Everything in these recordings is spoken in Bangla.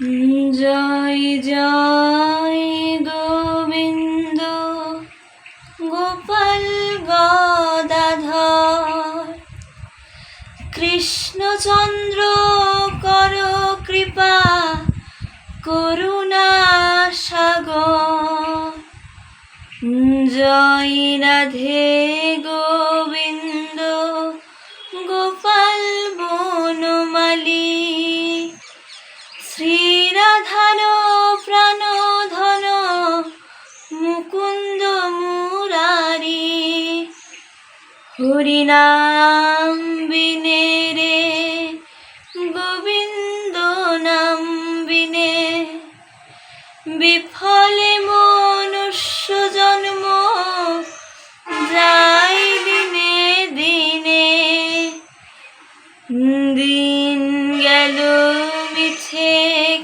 জয় জয় গোবিন্দ গোপাল গদাধর। কৃষ্ণচন্দ্র কর কৃপা করুণা সাগর। জয় রাধে গোবিন্দ। শ্রীরাধার প্রাণ ধন মুকুন্দ মুরারি হরিনাম বিনে রে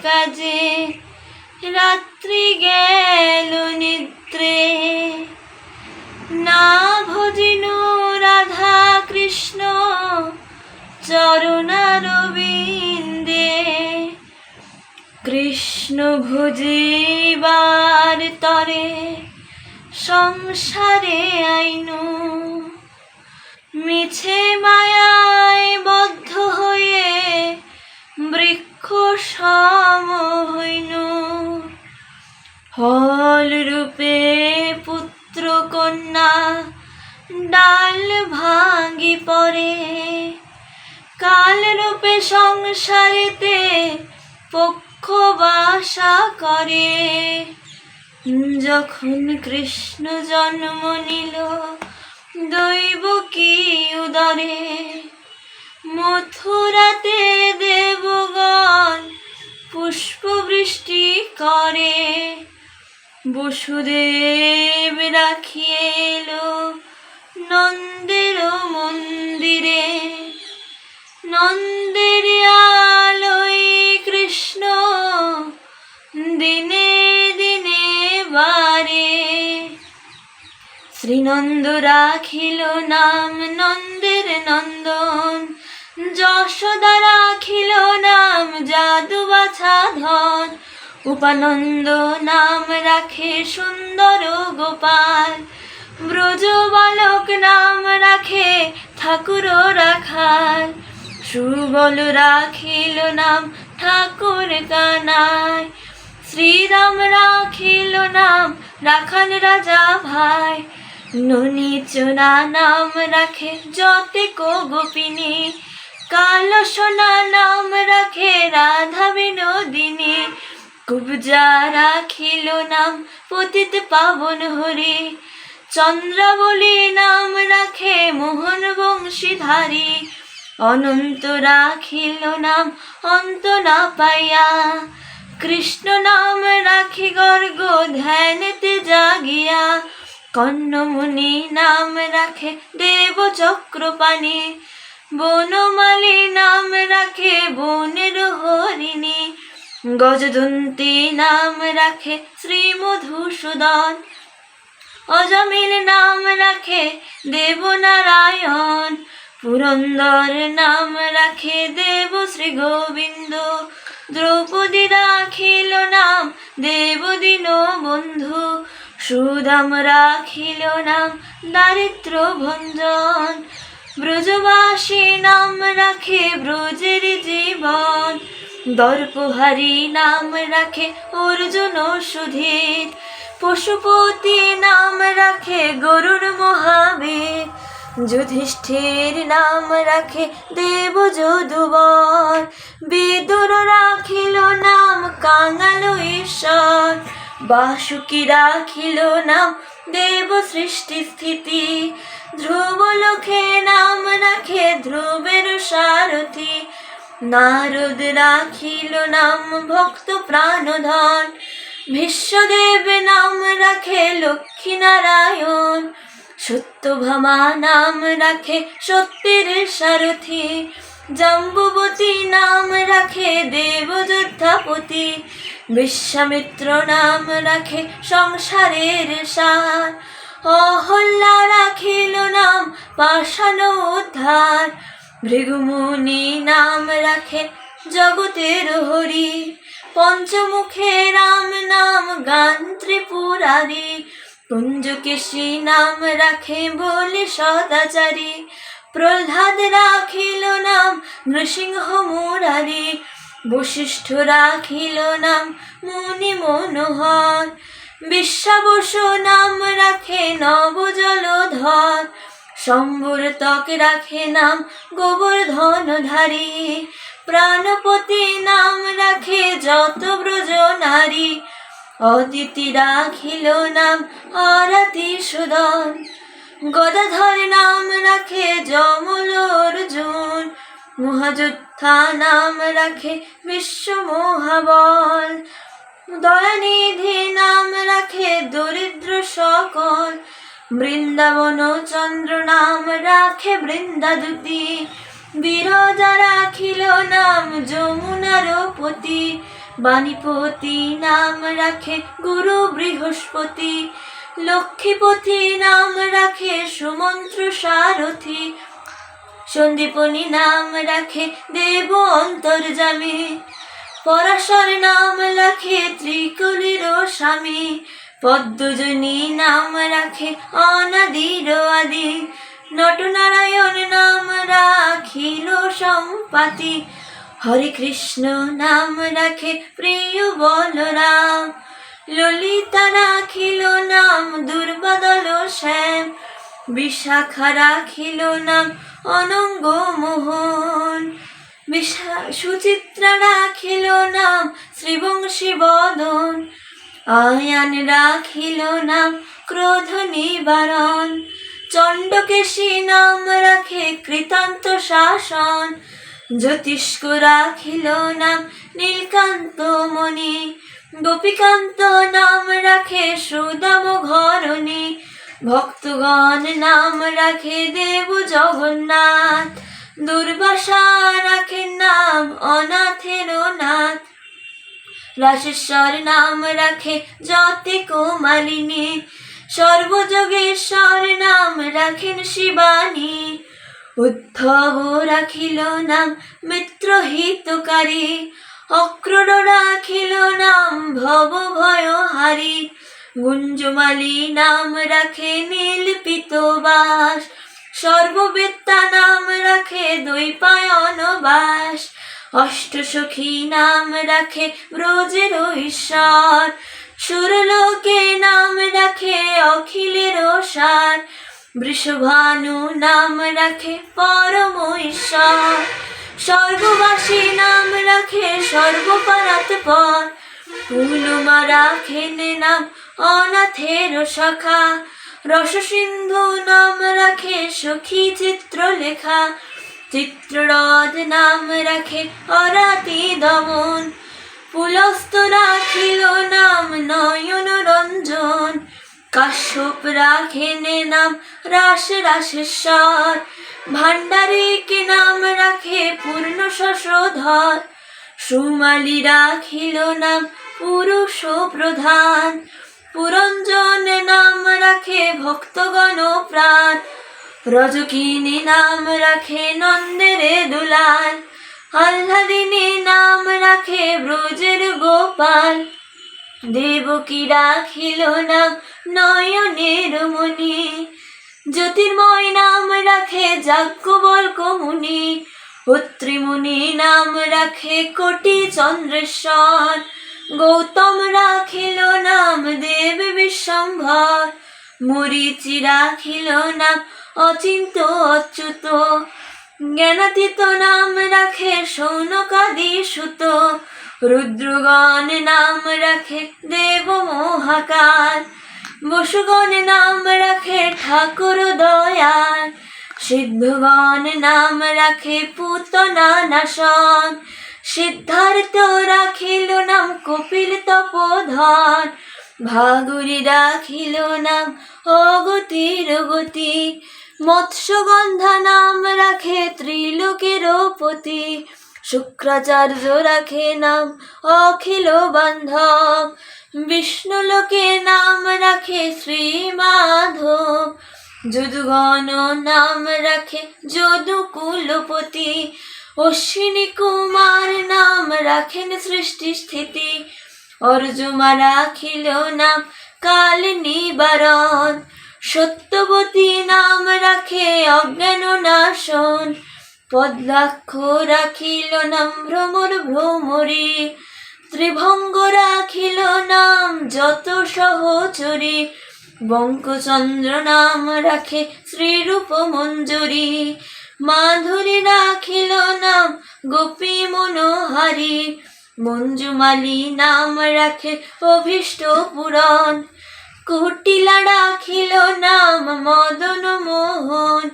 কাজে। রাত্রি গেল নিদ্রে। না ভজিনু রাধা কৃষ্ণ চরণারবিন্দে কৃষ্ণ ভুজিবার তরে সংসারে আইনু। মিছে মায়ায় বদ্ধ হয়ে বৃক্ষ সম হইনু। ফল রূপে পুত্র কন্যা, ডাল ভাঙ্গি পড়ে। কাল রূপে সংসারেতে পক্ষ বাসা করে। যখন কৃষ্ণ জন্ম নিল, দৈব কি উদরে? মথুরাতে দেবগণ পুষ্পবৃষ্টি করে। বসুদেব রাখিয়ে এলো নন্দের মন্দিরে। নন্দের আলোয় কৃষ্ণ দিনে দিনে বারে। শ্রীনন্দ রাখিল নাম নন্দের নন্দন। যশোদা রাখিল নাম জাদু বাছা ধন। উপানন্দ নাম রাখে সুন্দর গোপাল। ব্রজ বালক নাম রাখে ঠাকুর রাখাল। সুবল রাখিল নাম ঠাকুর কানায় শ্রীরাম রাখিল নাম রাখাল রাজা ভাই। ননী চোনা নাম রাখে যতে কো গোপিনী। কালো সোনা নাম রাখে রাধা বিনোদিনী। কুবজা রাখিল নাম পতিত পাবন হরি। চন্দ্রাবলী নাম রাখে মোহন বংশীধারী। অনন্ত রাখিল নাম অন্ত না পাইয়া। কৃষ্ণ নাম রাখি গর্গ ধ্যানেতে জাগিয়া। কর্ণমুনি নাম রাখে দেব চক্রপাণি বনমালী নাম রাখে বনের হরিণী। গজদন্তি নাম রাখে শ্রী মধুসূদন। অজমিল নাম রাখে দেবনারায়ণ। পুরন্দর নাম রাখে দেব শ্রী গোবিন্দ। দ্রৌপদী রাখিল নাম দেবদিন বন্ধু। সুদাম রাখিল নাম দারিদ্র ভঞ্জন। ব্রজবাসী নাম রাখে ব্রজের জীবন। দর্পহারি নাম রাখে অর্জুন সুধীর। পশুপতি নাম রাখে গরুর মহাবীর। যুধিষ্ঠির নাম রাখে দেব যদুবর। বিদুর রাখিল নাম কাঙাল ঈশ্বর। বাসুকি রাখিল নাম দেব সৃষ্টি স্থিতি। ধ্রুব লোকে নাম রাখে ধ্রুবের সারথি। নারদ রাখিল নাম ভক্ত প্রাণধন। বিশ্বদেব নাম রাখে লক্ষ্মী নারায়ণ। সত্যভামা নাম রাখে সত্যের সারথি। জাম্বুবতী নাম রাখে দেবযোদ্ধাপতি। বিশ্বামিত্র নাম রাখে সংসারের সার। অহল্যা রাখিল নাম পাষাণ উদ্ধার। ভৃগুমুনি নাম রাখে জগতের হরি। পঞ্চমুখে রাম নাম গান ত্রিপুরারি। কুঞ্জকেশী নাম রাখে বলে সদাচারী। প্রহ্লাদ রাখিল নাম নৃসিংহ মুরারি। বশিষ্ঠ রাখিল নাম মুনি মনোহর। বিশ্বাবস নাম রাখে নব জলধর রাখে নাম প্রাণপতি নাম রাখে যত ব্রজ নারী, অদিতি রাখিল নাম আরতি সুদন, গদাধর নাম রাখে যমল অর্জুন, মহাযোদ্ধা নাম রাখে বিশ্ব মহাবল দয়ানিধি নাম রাখে দরিদ্র সকল। বৃন্দাবন চন্দ্র নাম রাখে বৃন্দাদুতি। বিরজা রাখিল নাম যমুনার পতি। বাণীপতি নাম রাখে গুরু বৃহস্পতি। লক্ষ্মীপতি নাম রাখে সুমন্ত্র সারথি। সন্দীপনী নাম রাখে দেব অন্তর্জামী পরাশর নাম রাখে ত্রিকুলির স্বামী। পদ্মজনী নাম রাখে অনাদির আদি। নটনারায়ণ নাম রাখিল সম্পাতি। হরে কৃষ্ণ নাম রাখে প্রিয় বলরাম। ললিতা রাখিল নাম দুর্বাদল শ্যাম। বিশাখা রাখিল নাম অনঙ্গ মোহন। সুচিত্রা রাখিল নাম শ্রীবংশী বদন আয়ান রাখিল নাম, ক্রোধ নিবারণ। চণ্ডকেশী নাম রাখে কৃতান্ত শাসন। জ্যোতিষ্ক রাখিল নাম, নীলকান্ত মণি। গোপীকান্ত নাম রাখে সুদাম ঘরণী। ভক্তগণ নাম রাখে দেব জগন্নাথ। দুর্বাসা রাখেন নাম, অনাথের নাথ। রাশেশ্বর নাম রাখে যতে কোমালিনী। সর্বযোগেশ্বর নাম রাখেন শিবানী। উদ্ধব রাখিল নাম মিত্র হিতকারী। অক্রোড় রাখিল নাম ভব ভয়হারী। গুঞ্জমালী নাম রাখে নীল পিতবাস। সর্ববেত্তা নাম রাখে দৈপায়ন বাস। অষ্টসখী নাম রাখে ব্রজের ঈশ্বর। সুরলোকে নাম রাখে অখিলের সার। বৃষভানু নাম রাখে পরম ঈশ্বর। স্বর্গবাসী নাম রাখে সর্বপরাত পর। পুলুমা রাখেন নাম অনাথের সখা। রসসিন্ধু নাম রাখে সখী চিত্র লেখা চিত্ররথ নাম রাখে অরাতি দমন। পুলস্ত রাখিল নাম নয়ন রঞ্জন। কাশ্যপ রাখেন নাম রাস রাসেশ্বর। ভান্ডারিকে নাম রাখে পূর্ণ শশধর। সুমালি রাখিল নাম পুরুষ প্রধান। পুরঞ্জন নাম রাখে ভক্তগণ প্রাণ। রজকিনী নাম রাখে নন্দের দুলাল। আহ্লাদিনী নাম রাখে ব্রজের গোপাল। দেবকী রাখিল নাম নয়নের মণি জ্যোতির্ময় নাম রাখে যাজ্ঞবল্ক মুনি। অত্রিমুনি নাম রাখে কোটি চন্দ্রেশ্বর। গৌতম রাখিল নাম দেব বিশ্বম্ভর। মরিচি রাখিল নাম অচিন্ত অচ্যুত। জ্ঞানাতীত নাম রাখে সৌনকাদি সুত। রুদ্রগণ নাম রাখে দেব মহাকার বসুগণ নাম রাখে ঠাকুর দয়াল। সিদ্ধগণ নাম রাখে পুতনা নাশন সিদ্ধার্থ রাখিল নাম কপিল তপোধন। ভাগুরি রাখিল নাম অগতির গতি। মৎস্যগন্ধা নাম রাখে ত্রিলোকের পতি। শুক্রাচার্য রাখে নাম, অখিল বান্ধব। বিষ্ণুলোকে নাম রাখে শ্রী মাধব যদুগণ নাম রাখে যদু কুলপতি অশ্বিনী কুমার নাম রাখেন সৃষ্টি স্থিতি অর্জুমা রাখিল নাম কাল নিবারণ সত্যবতী নাম রাখে অজ্ঞান নাশন পদ্মাক্ষ রাখিল নাম ভ্রমর ভ্রমরী। ত্রিভঙ্গ রাখিল নাম যত সহচরী। বঙ্কচন্দ্র নাম রাখে শ্রীরূপ মঞ্জুরি মাধুরী রাখিল নাম গোপী মনোহারী মঞ্জুমালী নাম রাখে অভীষ্ট পুরাণ। কুটিলা রাখিল নাম মদন মোহন।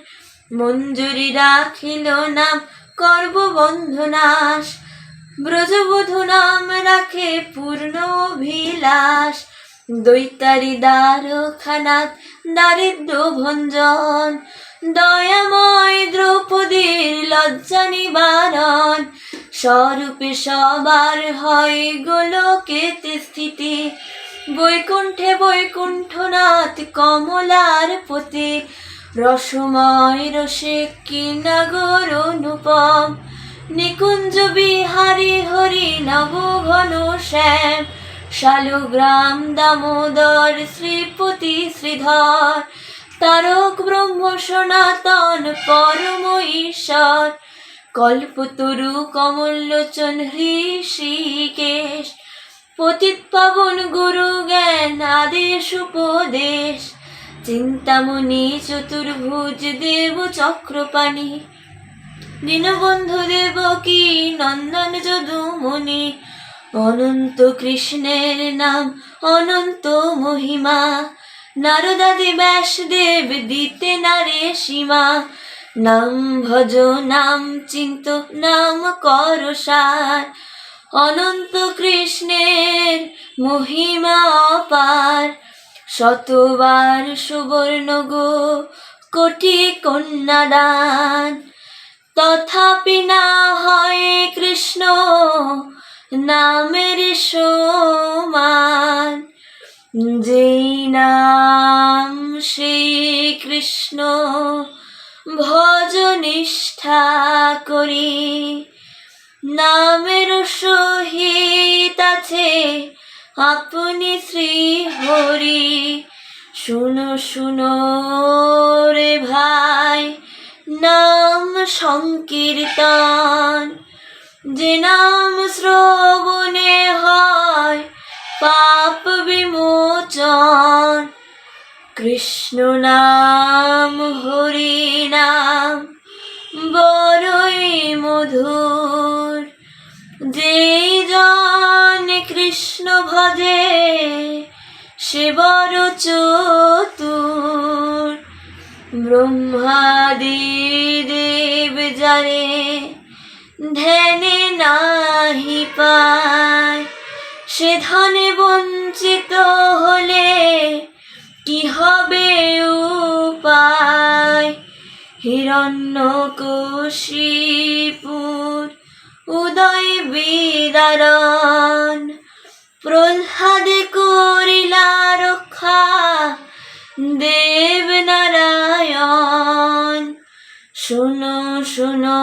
মঞ্জুরি রাখিল নাম করববন্ধনাশ ব্রজবধূ নাম রাখে পূর্ণ অভিলাষ। দৈতারি দ্বারখানাত দারিদ্র ভঞ্জন। দয়াময় দ্রৌপদীর লজ্জা নিবারণ স্বরূপে সবার হয় গোলকেতে স্থিতি। বৈকুণ্ঠে বৈকুণ্ঠনাথ কমলার পতি। রসময় রসে কিনাগর অনুপম। নিকুঞ্জ বিহারি হরি নব ঘন শ্যাম। শালগ্রাম দামোদর শ্রীপতি শ্রীধর। তারক ব্রহ্ম সনাতন পরম ঈশ্বর। কল্পতরু কমললোচন হৃষিকেশ পতিত পাবন গুরু জ্ঞান আদেশ উপদেশ। চিন্তামণি চতুর্ভুজ দেব চক্রপাণি। দীনবন্ধু দেব কি নন্দন যদুমণি। অনন্ত কৃষ্ণের নাম অনন্ত মহিমা। নারদাদি ব্যাসদেব দিতে নারে সীমা। নাম ভজ, নাম চিন্ত, নাম কর সার। অনন্ত কৃষ্ণের মহিমা অপার। শতবার সুবর্ণ গো, কোটি কন্যাদান তথাপি না হয় কৃষ্ণ, নামের সমান। যেই নাম সেই কৃষ্ণ ভজ নিষ্ঠা করি। নামের সহিত আছে আপনি শ্রী হরি শুনো শুনো রে ভাই, নাম সংকীর্তন। যে নাম শ্রবণে হয় পাপ বিমোচন। কৃষ্ণ নাম, হরি নাম বড়ই মধুর। যে জন কৃষ্ণ ভজে, সে বড় চতুর। ব্রহ্মাদি দেব যারে ধ্যানে নাহি পায়। সে ধনে বঞ্চিত হলে কি হবে উপায়? হিরণ্য কশিপুর উদয় বিদারণ, প্রহ্লাদে করিলা রক্ষা দেব নারায়ণ শুনো শুনো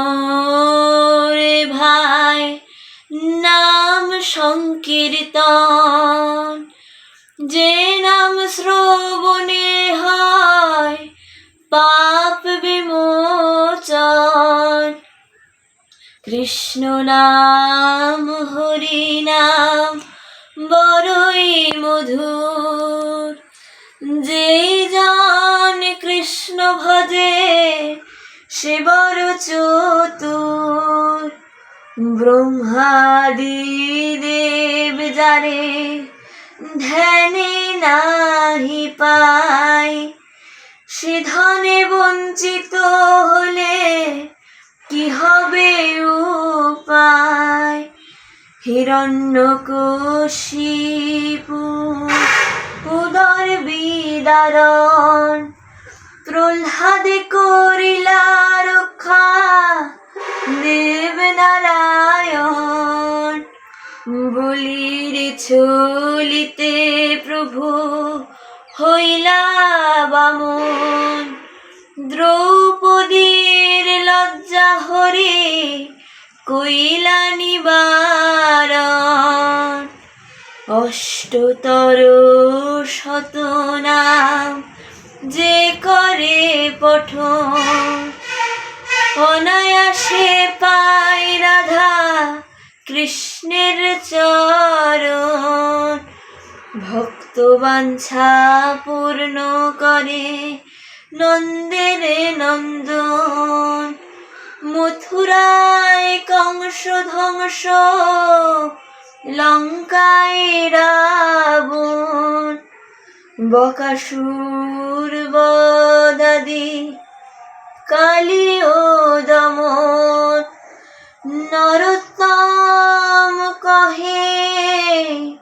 রে ভাই। সংকীর্তন। যে নাম শ্রবণে হয়, পাপ বিমোচন। কৃষ্ণ নাম, হরি নাম, বড়ই মধুর। যেই জন কৃষ্ণ ভজে, সে বড় চতুর। ব্রহ্মাদি দেব যারে ধ্যানে নাহি পায়। সে ধনে বঞ্চিত হলে কি হবে উপায়? হিরণ্য উদর বিদারণ, প্রহ্লাদে করিলা রক্ষা। দেব নারায়ণ বলির ছলিতে প্রভু হইলা বামন দ্রৌপদীর লজ্জা হরে কইলা নিবারণ। অষ্টতর শতনাম যে করে পঠন। অনায়াসে পাই রাধা কৃষ্ণের চরণ। ভক্ত বাঞ্ছা পূর্ণ করে নন্দের নন্দন। মথুরায় কংস ধ্বংস, লঙ্কায় রাবণ। বকাসুর বদাদি কালী ও দমন। নরোত্তম কহে,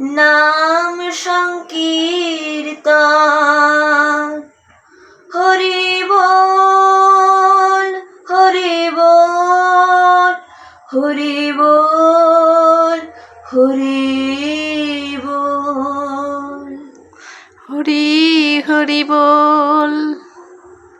নাম সংকীর্তন। হরি বল হরি বল হরি বল হরি বল। হরি হরি বল।